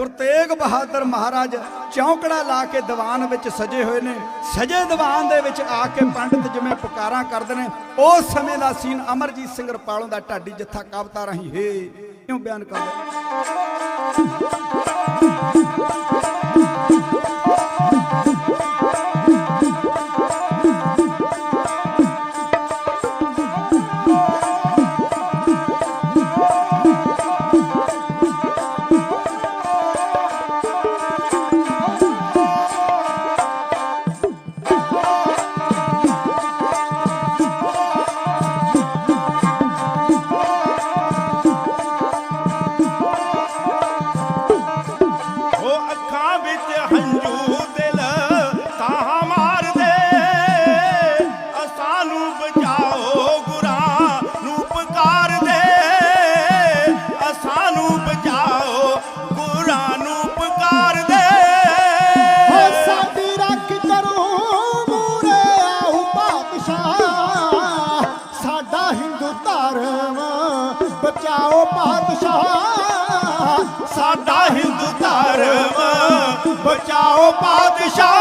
ਗੁਰੂ ਤੇਗ ਬਹਾਦਰ ਮਹਾਰਾਜ ਚੌਂਕੜਾ ਲਾ ਕੇ ਦੀਵਾਨ ਵਿੱਚ ਸਜੇ ਹੋਏ ਨੇ। ਸਜੇ ਦੀਵਾਨ ਦੇ ਵਿੱਚ ਆ ਕੇ ਪੰਡਤ ਜਿਵੇਂ ਪੁਕਾਰਾਂ ਕਰਦੇ ਨੇ, ਉਸ ਸਮੇਂ ਦਾ ਸੀਨ ਅਮਰਜੀਤ ਸਿੰਘ ਰਪਾਲੋਂ ਦਾ ਢਾਡੀ ਜੱਥਾ ਕਵਤਾ ਰਾਹੀਂ। ਹੇ, ਕਿਉਂ ਬਿਆਨ ਕਰਦਾ ਧਰਮ। ਬਚਾਓ ਪਾਤਸ਼ਾਹ ਸਾਡਾ ਹਿੰਦੂ ਧਰਮ। ਬਚਾਓ ਪਾਤਸ਼ਾਹ।